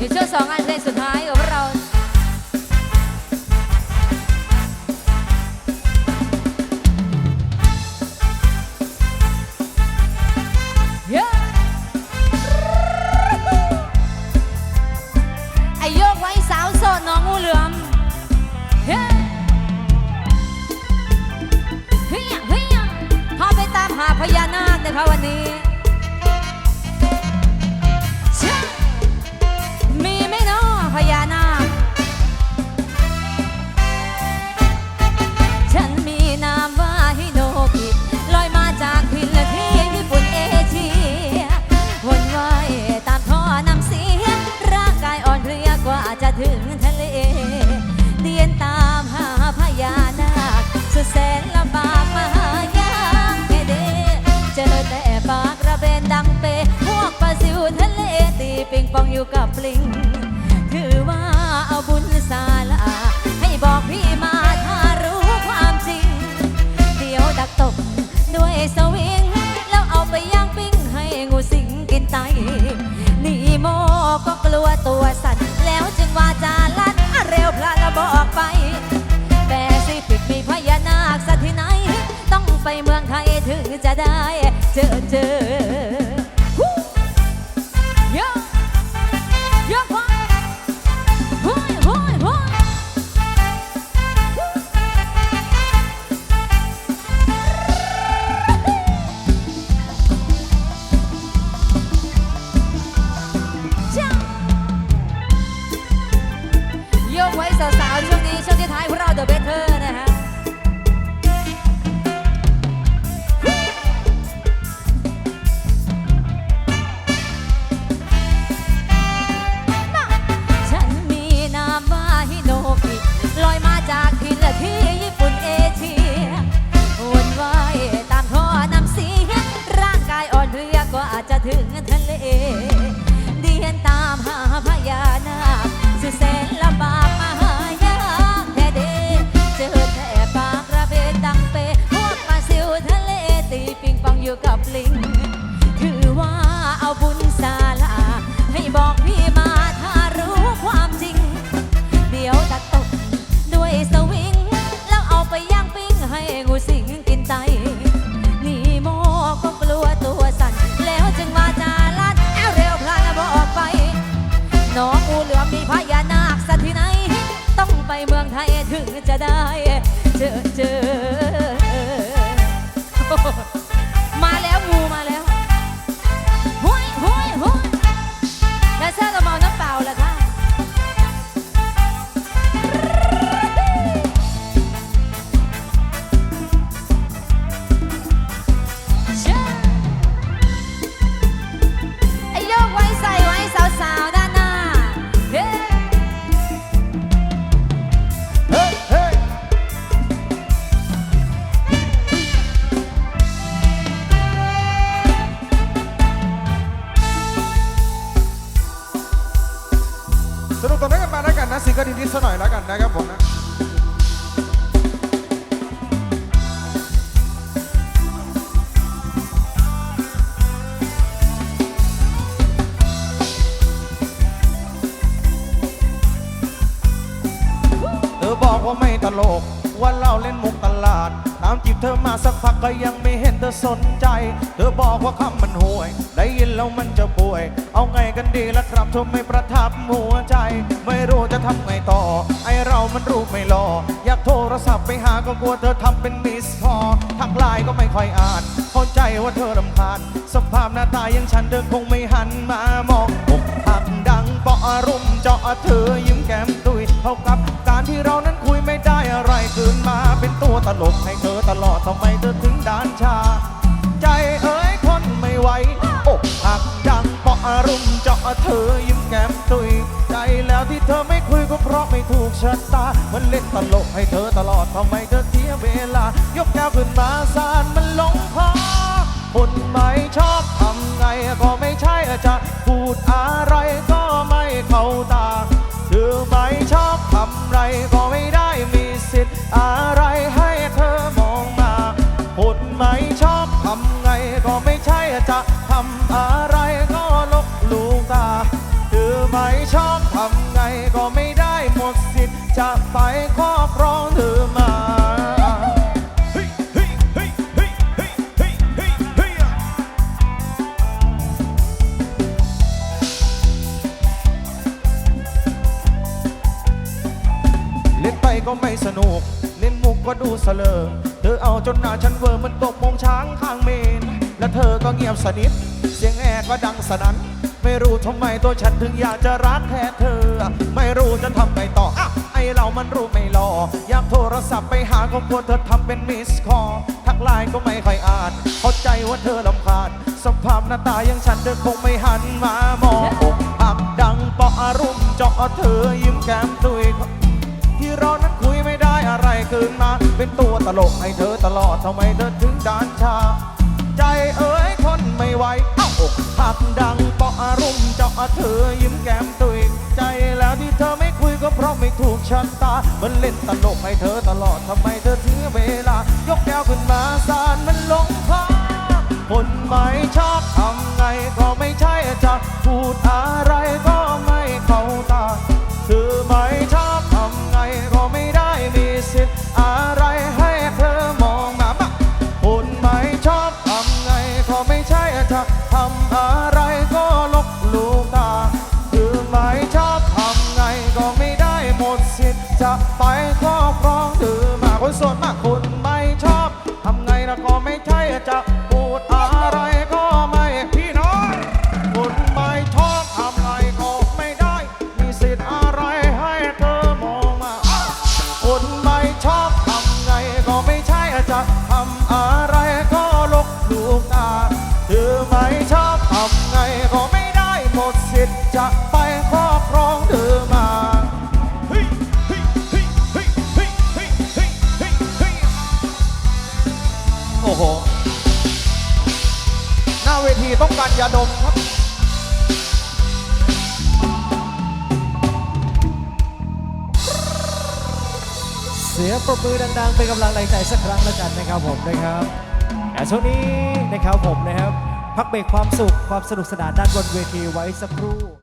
ในช่ว ไปเมืองไทยถึงจะได้เจอเจอ ไปเมืองไทยถึงจะได้ เจอเจอ สนุกตรงนั้กันมาแล้วกันนะซิงเกิลนิดๆสักหน่อยแล้วกันนะครับผมนะเธอบอกว่าไม่ตลกว่าเราเล่นมุกตลาดามจีบเธอมาสักพักก็ยังไม่เห็นเธอสนใจ เธอบอกว่าคำมันห่วย ได้ยินแล้วมันจะป่วย เอาไงกันดีล่ะครับเธอไม่ประทับหัวใจ ไม่รู้จะทำไงต่อ ไอเรามันรูปไม่หล่ออยากโทรศัพท์ไปหาก็กลัวเธอทำเป็นมิสพอทักไลน์ก็ไม่ค่อยอ่าน เข้าใจว่าเธอรำคาญ สภาพหน้าตาอย่างฉันเธอคงไม่หันมามองอกหักดังเปาะอารมณ์เจาะเธอยิ้มแก้มตุยเท่ากับการที่เรานั้น ไม่ได้อะไรคืนมาเป็นตัวตลกให้เธอตลอดทำไมเธอถึงด้านชา ใจเอ้ยคนไม่ไหวอกหักดังเปาะอารมณ์เจาะเธอยิ้มแก้มตุยใจแล้วที่เธอไม่คุยก็เพราะไม่ถูกชะตา มันเล่นตลกให้เธอตลอดทำไมเธอเสียเวลา ยกแก้วขึ้นมาสานมันลงคอคนไม่ชอบทำไงก็ไม่ใช่จะพูดอะ ก็ไม่ใช่จะทำอะไรก็ลกลูกตาถือไม่ชอบทำไงก็ไม่ได้หมดสิทธิ์จะไปครอบครองถือมาก็ไม่สนุก เน้นมุกก็ดูเสลิงเธอเอาจนหน้าฉันเวอร์มันตกมองช้างข้างเมน และเธอก็เงียบสนิท เสียงแอร์ก็ดังสนั่นไม่รู้ทำไมตัวฉันถึงอยากจะรักแค่เธอ ไม่รู้จะทำไงต่ออะไอเรามันรู้ไม่รออยากโทรศัพท์ไปหาก็กลัวเธอทำเป็นมิสคอทักไลน์ก็ไม่ค่อยอ่าน เข้าใจว่าเธอลำคาญสภาพหน้าตาอย่างฉันเธอคงไม่หันมามองอกหักดังปาะอารมณ์เจาะเธอยิ้มแก้มตุยที่เรานั้นคุยไม่ได้อะไรคืนมาเป็นตัวตลกให้เธอตลอดทำไมเธอ มณ์เจาเธอยิ้มแก้มตุยใจแล้วที่เธอไม่คุยก็เพราะไม่ถูกชะตา มันเล่นตลกให้เธอตลอดทำไม ไปครอบครองถือมาคนโสดมากคุณไม่ชอบทำไงละก็ไม่ใช่จะ ยาดมครับเสียงปรบมือดังๆเป็นกำลังแรงใจสักครั้งแล้วกันนะครับผมนะครับแต่ช่วงนี้นะครับผมนะครับ พักเบรกความสุขความสนุกสนานด้านบนเวทีไว้สักครู่